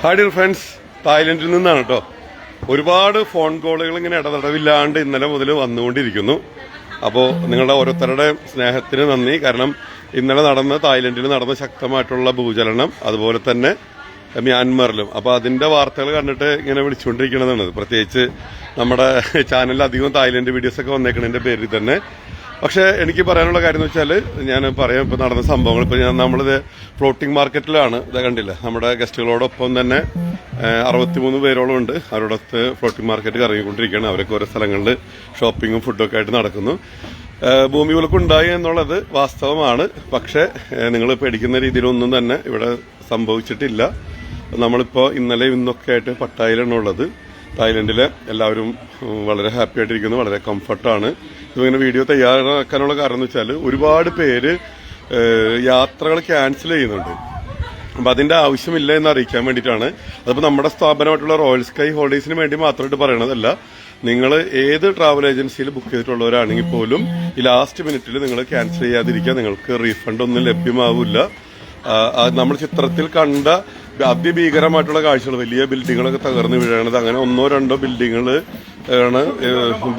Hi dear friends തായ്ലൻഡിൽ നിന്നാണ് കേട്ടോ ഒരുപാട് ഫോൺ കോളുകൾ ഇങ്ങനെ ഇടതടവില്ലാണ്ട് ഇന്നലെ മുതൽ വന്നുകൊണ്ടിരിക്കുന്നു. അപ്പോൾ നിങ്ങളുടെ ഓരോരുത്തരുടെ സ്നേഹത്തിന് നന്ദി. കാരണം ഇന്നലെ നടന്ന തായ്ലൻഡിൽ നടന്ന ശക്തമായിട്ടുള്ള ഭൂചലനം അതുപോലെ തന്നെ മ്യാൻമറിലും അപ്പോൾ അതിന്റെ വാർത്തകൾ കണ്ടിട്ട് ഇങ്ങനെ വിളിച്ചുകൊണ്ടിരിക്കണതാണ് പ്രത്യേകിച്ച് നമ്മുടെ ചാനലിൽ അധികം തായ്ലൻഡ് വീഡിയോസൊക്കെ വന്നേക്കണതിന്റെ പേരിൽ തന്നെ പക്ഷേ എനിക്ക് പറയാനുള്ള കാര്യം എന്ന് വെച്ചാൽ ഞാൻ പറയാം ഇപ്പോൾ നടന്ന സംഭവങ്ങൾ. ഇപ്പോൾ ഞാൻ നമ്മളിത് ഫ്ലോട്ടിംഗ് മാർക്കറ്റിലാണ് ഇത് കണ്ടില്ല? നമ്മുടെ ഗസ്റ്റുകളോടൊപ്പം തന്നെ അറുപത്തിമൂന്ന് പേരോളം ഉണ്ട്. അവരോടൊത്ത് ഫ്ലോട്ടിംഗ് മാർക്കറ്റ് കറങ്ങിക്കൊണ്ടിരിക്കുകയാണ് അവരൊക്കെ ഓരോ സ്ഥലങ്ങളിൽ ഷോപ്പിങ്ങും ഒക്കെ ആയിട്ട് നടക്കുന്നു. ഭൂമി ഉണ്ടായി എന്നുള്ളത് വാസ്തവമാണ്. പക്ഷേ നിങ്ങൾ പേടിക്കുന്ന രീതിയിലൊന്നും തന്നെ ഇവിടെ സംഭവിച്ചിട്ടില്ല. നമ്മളിപ്പോൾ ഇന്നലെ ഇന്നൊക്കെ ആയിട്ട് പട്ടായിലാണ് ഉള്ളത്. തായ്ലൻഡിലെ എല്ലാവരും വളരെ ഹാപ്പി ആയിട്ടിരിക്കുന്നു വളരെ കംഫർട്ടാണ് ഇതിങ്ങനെ വീഡിയോ തയ്യാറാക്കാനുള്ള കാരണം എന്ന് വെച്ചാൽ ഒരുപാട് പേര് യാത്രകൾ ക്യാൻസൽ ചെയ്യുന്നുണ്ട്. അപ്പം അതിന്റെ ആവശ്യമില്ല എന്ന് അറിയിക്കാൻ വേണ്ടിയിട്ടാണ്. അതിപ്പോൾ നമ്മുടെ സ്ഥാപനമായിട്ടുള്ള റോയൽ സ്കൈ ഹോൾഡേഴ്സിന് വേണ്ടി മാത്രമായിട്ട് പറയണതല്ല. നിങ്ങൾ ഏത് ട്രാവൽ ഏജൻസിയിൽ ബുക്ക് ചെയ്തിട്ടുള്ളവരാണെങ്കിൽ പോലും ഈ ലാസ്റ്റ് മിനിറ്റിൽ നിങ്ങൾ ക്യാൻസൽ ചെയ്യാതിരിക്കുക. നിങ്ങൾക്ക് റീഫണ്ട് ഒന്നും ലഭ്യമാവില്ല. നമ്മൾ ചിത്രത്തിൽ കണ്ട അതിഭീകരമായിട്ടുള്ള കാഴ്ചകൾ വലിയ ബിൽഡിങ്ങുകളൊക്കെ തകർന്നു വീഴണത് അങ്ങനെ ഒന്നോ രണ്ടോ ബിൽഡിങ്ങുകൾ ആണ്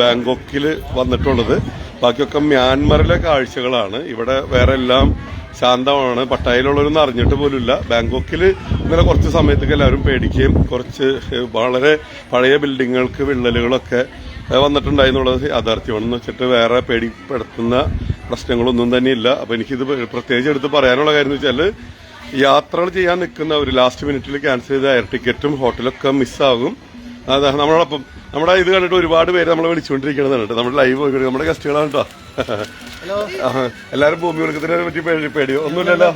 ബാങ്കോക്കിൽ വന്നിട്ടുള്ളത്. ബാക്കിയൊക്കെ മ്യാൻമറിലെ കാഴ്ചകളാണ്. ഇവിടെ വേറെ എല്ലാം ശാന്തമാണ്. പട്ടായയിലുള്ളവരൊന്നും അറിഞ്ഞിട്ട് പോലുമില്ല. ബാങ്കോക്കിൽ ഇന്നലെ കുറച്ച് സമയത്തേക്ക് എല്ലാവരും പേടിക്കുകയും കുറച്ച് വളരെ പഴയ ബിൽഡിങ്ങുകൾക്ക് വിള്ളലുകളൊക്കെ വന്നിട്ടുണ്ടായിരുന്നുള്ളത് യാഥാർത്ഥ്യമാണെന്ന് വെച്ചിട്ട് വേറെ പേടിപ്പെടുത്തുന്ന പ്രശ്നങ്ങളൊന്നും തന്നെ ഇല്ല അപ്പൊ എനിക്കിത് പ്രത്യേകിച്ച് എടുത്ത് പറയാനുള്ള കാര്യം എന്ന് വെച്ചാൽ യാത്രകൾ ചെയ്യാൻ നിൽക്കുന്നവർ ലാസ്റ്റ് മിനിറ്റിൽ ക്യാൻസൽ ചെയ്ത എയർ ടിക്കറ്റും ഹോട്ടലൊക്കെ മിസ്സാകും അതാ നമ്മളോടൊപ്പം നമ്മുടെ ഇത് കണ്ടിട്ട് ഒരുപാട് പേര് നമ്മളെ വിളിച്ചുകൊണ്ടിരിക്കണത് കേട്ടോ നമ്മുടെ ലൈവ് പോയി നമ്മുടെ ഗസ്റ്റുകളാണ് കേട്ടോ എല്ലാവരും എല്ലാരും ഭൂമി ഉൽക്കത്തിനെ പറ്റി പേടി. പേടിയോ ഒന്നുമില്ലല്ലോ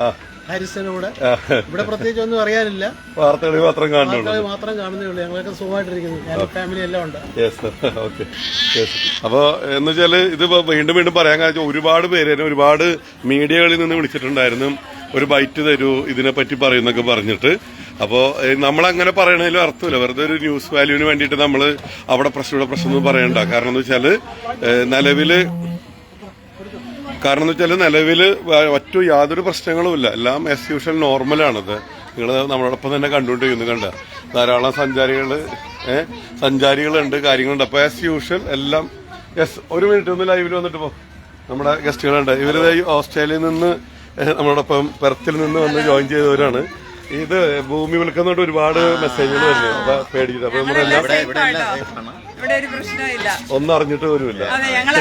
ആ. ഇവിടെ പ്രത്യേകിച്ച് ഒന്നും അറിയാനില്ല. വാർത്തകൾ മാത്രം കാണുന്നുള്ളൂ. മാത്രം കാണുന്നേ ഉള്ളൂ ഞങ്ങളൊക്കെ സുഖമായിട്ടിരിക്കുന്നു. ഫാമിലി എല്ലാം ഉണ്ട്. ഓക്കെ അപ്പോ എന്ന് വെച്ചാൽ ഇത് വീണ്ടും വീണ്ടും പറയാൻ കാരണം ഒരുപാട് പേര് ഒരുപാട് മീഡിയകളിൽ നിന്ന് വിളിച്ചിട്ടുണ്ടായിരുന്നു. ഒരു ബൈറ്റ് തരൂ ഇതിനെപ്പറ്റി പറയുന്നൊക്കെ പറഞ്ഞിട്ട്. അപ്പോൾ നമ്മളങ്ങനെ പറയണതിലും അർത്ഥമില്ല. വെറുതെ ഒരു ന്യൂസ് വാല്യൂവിന് വേണ്ടിയിട്ട് നമ്മൾ അവിടെ പ്രശ്നം ഇവിടെ പ്രശ്നം ഒന്നും പറയണ്ട. കാരണം എന്ന് വെച്ചാൽ നിലവിൽ കാരണം എന്ന് വെച്ചാൽ നിലവിൽ മറ്റു യാതൊരു പ്രശ്നങ്ങളുമില്ല എല്ലാം എസ് യൂഷ്വൽ നോർമലാണത് നിങ്ങൾ നമ്മളോടൊപ്പം തന്നെ കണ്ടുകൊണ്ടിരിക്കുന്നു കണ്ട. ധാരാളം സഞ്ചാരികൾ സഞ്ചാരികളുണ്ട് കാര്യങ്ങളുണ്ട്. അപ്പോൾ എസ് യൂഷ്വൽ എല്ലാം എസ് ഒരു മിനിറ്റ് ഒന്ന് ലൈവിൽ വന്നിട്ട് പോ. നമ്മുടെ ഗസ്റ്റുകളുണ്ട് ഇവർ ദേ ഓസ്ട്രേലിയയിൽ നിന്ന് നമ്മളോടൊപ്പം പെർത്തിൽ നിന്ന് വന്ന് ജോയിൻ ചെയ്തവരാണ്. ഇത് ഭൂമി വിൽക്കുന്നുണ്ട് ഒരുപാട് മെസ്സേജുകൾ വരുന്നു അപ്പൊ പേടിച്ചിട്ട് അപ്പൊ നമ്മളെല്ലാം ഇവിടെ ഒരു പ്രശ്നമില്ല ഒന്നും അറിഞ്ഞിട്ട് പോലുമില്ല.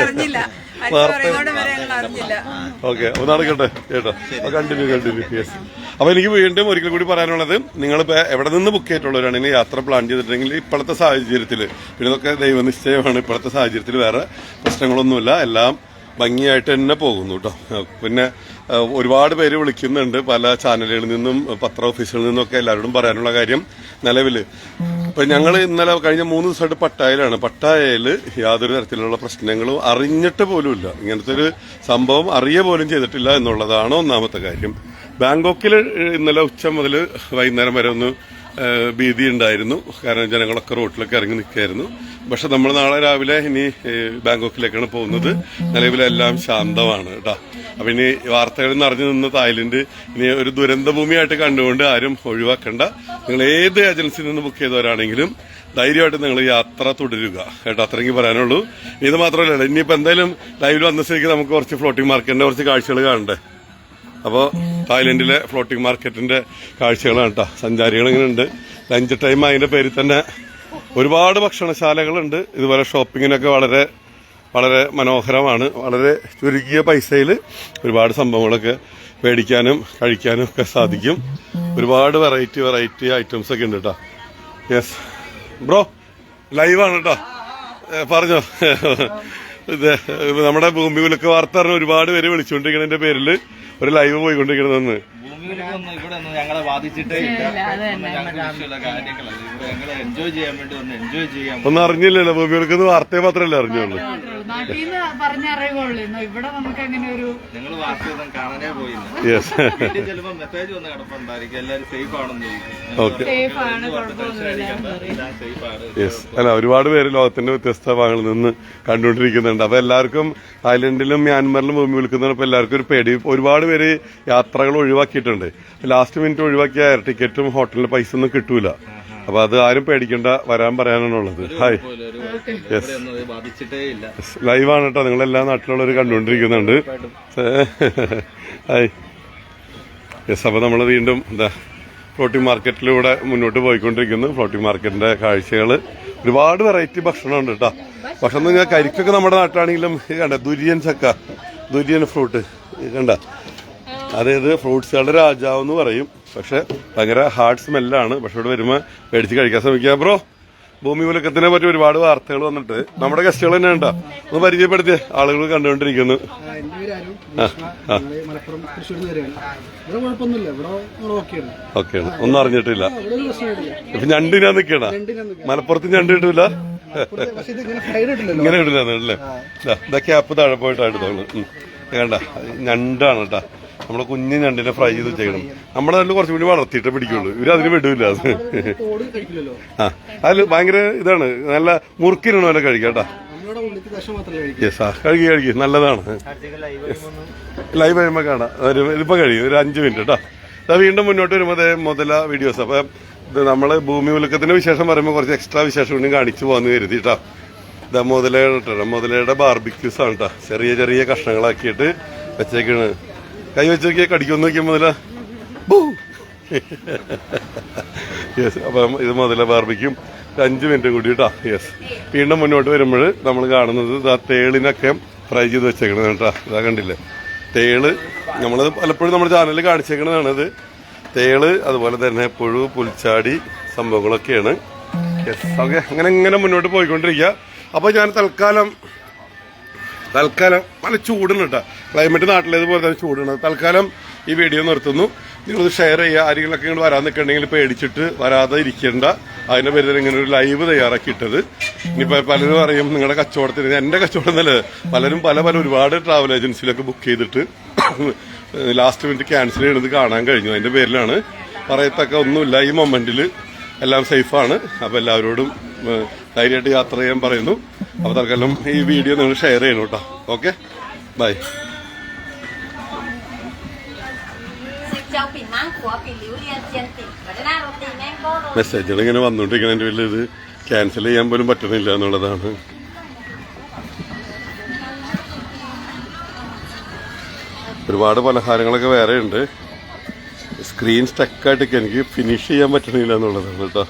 അറിഞ്ഞില്ല. ഓക്കെ ഒന്ന് നടക്കട്ടെ കേട്ടോ. കണ്ടിന്യൂ കണ്ടിന്യൂ യെസ് അപ്പൊ എനിക്ക് വീണ്ടും ഒരിക്കൽ കൂടി പറയാനുള്ളത് നിങ്ങളിപ്പോ എവിടെ നിന്ന് ബുക്ക് ചെയ്തിട്ടുള്ളവരാണെങ്കിൽ യാത്ര പ്ലാൻ ചെയ്തിട്ടുണ്ടെങ്കിൽ ഇപ്പോഴത്തെ സാഹചര്യത്തിൽ പിന്നെ ഇതൊക്കെ ദൈവനിശ്ചയമാണ്. ഇപ്പോഴത്തെ സാഹചര്യത്തിൽ വേറെ പ്രശ്നങ്ങളൊന്നുമില്ല. എല്ലാം ഭംഗിയായിട്ട് തന്നെ പോകുന്നു കേട്ടോ പിന്നെ ഒരുപാട് പേര് വിളിക്കുന്നുണ്ട് പല ചാനലുകളിൽ നിന്നും പത്ര ഓഫീസുകളിൽ നിന്നൊക്കെ എല്ലാവരോടും പറയാനുള്ള കാര്യം നിലവിൽ ഇപ്പൊ ഞങ്ങൾ ഇന്നലെ കഴിഞ്ഞ മൂന്ന് ദിവസമായിട്ട് പട്ടായയിലാണ്. പട്ടായയിൽ യാതൊരു തരത്തിലുള്ള പ്രശ്നങ്ങളും അറിഞ്ഞിട്ട് പോലുമില്ല. ഇങ്ങനത്തെ ഒരു സംഭവം അറിയ പോലും ചെയ്തിട്ടില്ല എന്നുള്ളതാണ് ഒന്നാമത്തെ കാര്യം. ബാങ്കോക്കിൽ ഇന്നലെ ഉച്ച മുതൽ വൈകുന്നേരം വരെ ഒന്ന് ഭീതി ഉണ്ടായിരുന്നു കാരണം ജനങ്ങളൊക്കെ റോട്ടിലൊക്കെ ഇറങ്ങി നിൽക്കുകയായിരുന്നു പക്ഷെ നമ്മൾ നാളെ രാവിലെ ഇനി ബാങ്കോക്കിലേക്കാണ് പോകുന്നത്. നിലവിലെല്ലാം ശാന്തമാണ് കേട്ടോ. അപ്പൊ ഇനി വാർത്തകളിൽ നിറഞ്ഞു നിന്ന് തായ്ലൻഡ്. ഇനി ഒരു ദുരന്തഭൂമിയായിട്ട് കണ്ടുകൊണ്ട് ആരും ഒഴിവാക്കണ്ട. നിങ്ങൾ ഏത് ഏജൻസിയിൽ നിന്ന് ബുക്ക് ചെയ്തവരാണെങ്കിലും ധൈര്യമായിട്ട് നിങ്ങൾ യാത്ര തുടരുക. കേട്ടോ അത്രയ്ക്ക് പറയാനുള്ളൂ. ഇത് മാത്രമല്ല ഇനിയിപ്പോൾ എന്തായാലും ലൈവിൽ വന്ന സ്ഥിതിക്ക് നമുക്ക് കുറച്ച് ഫ്ലോട്ടിംഗ് മാർക്കറ്റിന്റെ കുറച്ച് കാഴ്ചകൾ കാണണ്ടേ? അപ്പോൾ തായ്ലൻഡിലെ ഫ്ലോട്ടിംഗ് മാർക്കറ്റിന്റെ കാഴ്ചകളാണ് കേട്ടോ സഞ്ചാരികൾ ഇങ്ങനെ ഉണ്ട്. ലഞ്ച് ടൈം അതിന്റെ പേരിൽ തന്നെ ഒരുപാട് ഭക്ഷണശാലകളുണ്ട്. ഇതുപോലെ ഷോപ്പിങ്ങിനൊക്കെ വളരെ വളരെ മനോഹരമാണ്. വളരെ ചുരുക്കിയ പൈസയിൽ ഒരുപാട് സംഭവങ്ങളൊക്കെ മേടിക്കാനും കഴിക്കാനും ഒക്കെ സാധിക്കും. ഒരുപാട് വെറൈറ്റി വെറൈറ്റി ഐറ്റംസ് ഒക്കെ ഉണ്ട് കേട്ടോ യെസ് ബ്രോ ലൈവാണ് കേട്ടോ പറഞ്ഞോ. ഇത് നമ്മുടെ ഭൂമി വിലക്ക് വാർത്ത പറഞ്ഞ ഒരുപാട് പേര് വിളിച്ചുകൊണ്ടിരിക്കുന്നതിന്റെ പേരിൽ ഒരു ലൈവ് പോയിക്കൊണ്ടിരിക്കണമെന്ന് ഭൂമിയിലൊന്നും ഇവിടെ ഒന്നും ഞങ്ങളെ ബാധിച്ചിട്ടേ ഇല്ല. ഒന്നും ഞങ്ങൾക്ക് വിഷയമുള്ള കാര്യങ്ങളല്ല. ഇവിടെ എൻജോയ് ചെയ്യാൻ വേണ്ടി ഒന്ന് എൻജോയ് ചെയ്യാൻ ഒന്നും അറിഞ്ഞില്ലല്ലോ ബോബികൾക്ക് വാർത്തയെ മാത്രമല്ലേ അറിഞ്ഞുള്ളൂ. നാട്ടിൽ നിന്ന് പറഞ്ഞ അറിവുള്ളൂ ഇന്ന് ഇവിടെ നമുക്ക് അങ്ങനെ ഒരു നിങ്ങൾ വാർത്തയൊന്നും കാണാനേ പോയില്ല. യെസ് വീട്ടിൽ ചെല്ലുമ്പോ മെസ്സേജ് വന്ന് കിടപ്പുണ്ടായിരിക്കും എല്ലാരും സേഫ് ആണെന്ന് ചോദിക്കും. സേഫ് ആണ് കുഴപ്പമൊന്നുമില്ല. എല്ലാം സേഫ് ആണ്. അല്ല ഒരുപാട് പേര് ലോകത്തിന്റെ വ്യത്യസ്ത ഭാഗങ്ങളിൽ നിന്ന് കണ്ടുകൊണ്ടിരിക്കുന്നുണ്ട്. അപ്പൊ എല്ലാവർക്കും തായ്ലൻഡിലും മ്യാൻമറിലും ഭൂമി വിൽക്കുന്നതിനപ്പോൾ എല്ലാവർക്കും ഒരു പേടി. ഒരുപാട് പേര് യാത്രകൾ ഒഴിവാക്കിയിട്ടുണ്ട്. ലാസ്റ്റ് മിനിറ്റ് ഒഴിവാക്കിയ എയർ ടിക്കറ്റും ഹോട്ടലിന് പൈസ ഒന്നും കിട്ടൂല. അപ്പൊ അത് ആരും പേടിക്കണ്ട വരാൻ പറയാനാണുള്ളത്. ഹായ്. യെസ് ലൈവാണ് കേട്ടോ നിങ്ങൾ എല്ലാ നാട്ടിലുള്ളവർ കണ്ടുകൊണ്ടിരിക്കുന്നുണ്ട്. ഹായ്. യെസ് അപ്പൊ നമ്മൾ വീണ്ടും എന്താ ഫ്ലോട്ടിംഗ് മാർക്കറ്റിലൂടെ മുന്നോട്ട് പോയിക്കൊണ്ടിരിക്കുന്നു. ഫ്ലോട്ടിംഗ് മാർക്കറ്റിന്റെ കാഴ്ചകൾ ഒരുപാട് വെറൈറ്റി ഭക്ഷണമുണ്ട് കേട്ടോ ഭക്ഷണം എന്ന് പറഞ്ഞാൽ കരിക്കൊക്കെ നമ്മുടെ നാട്ടിലാണെങ്കിലും കണ്ട ദുര്യൻ ചക്ക ദുര്യൻ ഫ്രൂട്ട് കണ്ട. അതായത് ഫ്രൂട്ട്സുകളുടെ രാജാവ് എന്ന് പറയും. പക്ഷെ ഭയങ്കര ഹാർഡ് സ്മെല്ലാണ് പക്ഷെ ഇവിടെ വരുമ്പോൾ മേടിച്ച് കഴിക്കാൻ ശ്രമിക്കുക. ബ്രോ ഭൂമി മുലക്കത്തിനെ പറ്റി ഒരുപാട് വാർത്തകൾ വന്നിട്ട് നമ്മുടെ ഗസ്റ്റുകൾ തന്നെ ഉണ്ടോ? ഒന്ന് പരിചയപ്പെടുത്തിയ. ആളുകൾ കണ്ടുകൊണ്ടിരിക്കുന്നു. ഓക്കെ ഓക്കെയാണ് ഒന്നും അറിഞ്ഞിട്ടില്ല. ഇപ്പൊ ഞണ്ടിനാ ഞാൻ നിക്കണ. മലപ്പുറത്ത് ഞണ്ട് കിട്ടൂല? പക്ഷെ ഇത് ഇങ്ങനെ കിട്ടില്ല അല്ലേ ഇതാ ക്യാപ്പ് താഴെ പോയിട്ടാണ് കണ്ട ഞണ്ടാണ് കേട്ടാ. നമ്മളെ കുഞ്ഞു ഞണ്ടിനെ ഫ്രൈ ചെയ്ത് ചെയ്യണം നമ്മുടെ നാട്ടിൽ കുറച്ചും കൂടി വളർത്തിയിട്ടേ പിടിക്കുള്ളൂ. ഇവർ അതിന് വിടൂല. അത് ആ അതിൽ ഭയങ്കര ഇതാണ്. നല്ല മുറുക്കിനാണ് വല്ല കഴിക്കാട്ടാ യെസ് ആ കഴുകി കഴുകി. നല്ലതാണ്. ലൈവ് ആയുമ്പോ കാണാം. ഇതിപ്പോ കഴിയും. ഒരു അഞ്ച് മിനിറ്റ് കേട്ടോ. ഇതാ വീണ്ടും മുന്നോട്ട് വരുമ്പോൾ മുതല വീഡിയോസ് അപ്പൊ ഇത് നമ്മൾ ഭൂമി ഉലക്കത്തിന്റെ വിശേഷം പറയുമ്പോൾ കുറച്ച് എക്സ്ട്രാ വിശേഷം കൂടി കാണിച്ചു പോകാന്ന് കരുതി കേട്ടോ ഇതാ മുതലയുടെ കേട്ടോ മുതലയുടെ ബാർബിക്യൂസ് ആണ് കേട്ടോ ചെറിയ ചെറിയ കഷ്ണങ്ങളാക്കിയിട്ട് വെച്ചേക്കാണ്. കൈ വെച്ച് നോക്കിയാൽ കടിക്കൊന്ന് നോക്കിയാൽ മുതല യെസ് അപ്പം ഇത് മുതല ബാർബിക്കും ഒരു അഞ്ച് മിനിറ്റ് കൂടി യെസ് വീണ്ടും മുന്നോട്ട് വരുമ്പോൾ നമ്മൾ കാണുന്നത് ഇതാ തേളിനൊക്കെ ഫ്രൈ ചെയ്ത് വെച്ചേക്കണത് കേട്ടോ ഇതാ കണ്ടില്ലേ? തേൾ നമ്മൾ പലപ്പോഴും നമ്മുടെ ചാനലിൽ കാണിച്ചേക്കണതാണ് ഇത്. തേൾ അതുപോലെ തന്നെ പുഴു പുൽച്ചാടി സംഭവങ്ങളൊക്കെയാണ്. Yes okay. അങ്ങനെ ഇങ്ങനെ മുന്നോട്ട് പോയിക്കൊണ്ടിരിക്കുക അപ്പോൾ ഞാൻ തൽക്കാലം തൽക്കാലം നല്ല ചൂടുണ്ട് കേട്ടോ. ക്ലൈമറ്റ് നാട്ടിലേതുപോലെ തന്നെ ചൂടാണ്. തൽക്കാലം ഈ വീഡിയോ നിർത്തുന്നു. നിങ്ങളത് ഷെയർ ചെയ്യുക. ആരെങ്കിലൊക്കെ ഇങ്ങോട്ട് വരാൻ നിൽക്കണമെങ്കിൽ പേടിച്ചിട്ട് വരാതെ ഇരിക്കേണ്ട. അതിന്റെ പേരിൽ ഇങ്ങനെ ഒരു ലൈവ് തയ്യാറാക്കിയിട്ടത്. ഇനിയിപ്പോൾ പലരും അറിയും നിങ്ങളുടെ കച്ചവടത്തിന്. എന്റെ കച്ചവടം എന്നല്ല. പലരും പല പല ഒരുപാട് ട്രാവൽ ഏജൻസിയിലൊക്കെ ബുക്ക് ചെയ്തിട്ട് ലാസ്റ്റ് മിനിറ്റ് ക്യാൻസൽ ചെയ്യണത് കാണാൻ കഴിഞ്ഞു. അതിന്റെ പേരിലാണ്. പറയത്തക്ക ഒന്നുമില്ല. ഈ മൊമെന്റിൽ എല്ലാം സേഫാണ് അപ്പോൾ എല്ലാവരോടും ധൈര്യമായിട്ട് യാത്ര ചെയ്യാൻ പറയുന്നു. അപ്പോൾ തൽക്കാലം ഈ വീഡിയോ നിങ്ങൾ ഷെയർ ചെയ്യണം കേട്ടോ. ഓക്കെ ബൈ മെസ്സേജുകൾ ഇങ്ങനെ വന്നുകൊണ്ടിരിക്കുന്നതിന്റെ വലിയ ഇത് ക്യാൻസൽ ചെയ്യാൻ പോലും പറ്റുന്നില്ല എന്നുള്ളതാണ്. ഒരുപാട് പലഹാരങ്ങളൊക്കെ വേറെ ഉണ്ട് സ്ക്രീൻ സ്റ്റക്കായിട്ടൊക്കെ എനിക്ക് ഫിനിഷ് ചെയ്യാൻ പറ്റണില്ല എന്നുള്ളതാണ് കേട്ടോ.